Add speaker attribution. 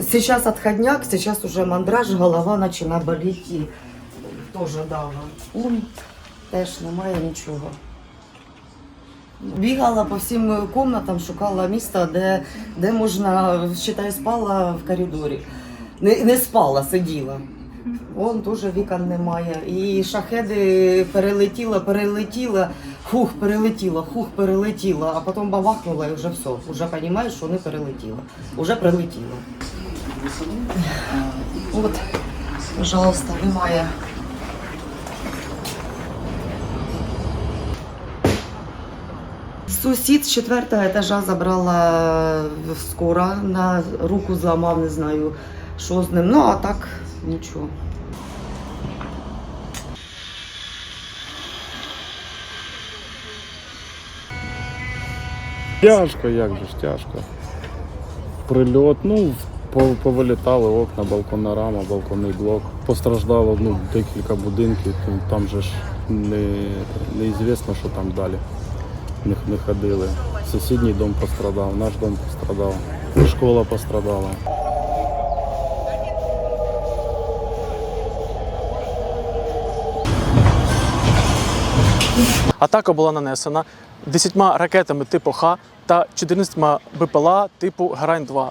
Speaker 1: Сейчас отходняк, сейчас уже мандраж, голова починає боліти. І теж дава. Ум теж немає нічого. Бігала по всім кімнатам, шукала місце, де, де можна, вважаю, спала в коридорі. Не, не спала, сиділа. Вон теж вікон немає. І шахеди перелетіла, перелетіла, хух, перелетіла, хух, перелетіла, а потім бабахнула і вже все. Вже розумієш, що не перелетіла. Вже прилетіла. От, пожалуйста, немає. Сусід з четвертого етажа забрала скора, на руку зламав, не знаю, що з ним. Ну, а так нічого.
Speaker 2: Тяжко, як же ж тяжко. Прильот, ну, повилітали окна, балконна рама, балконний блок. Постраждало ну, декілька будинків, там, там же ж не, неізвісно, що там далі. Не, не ходили. Сусідній дом пострадав, наш дом пострадав, школа пострадала.
Speaker 3: Атака була нанесена 10 ракетами типу Х та 14 БПЛА типу Грань-2.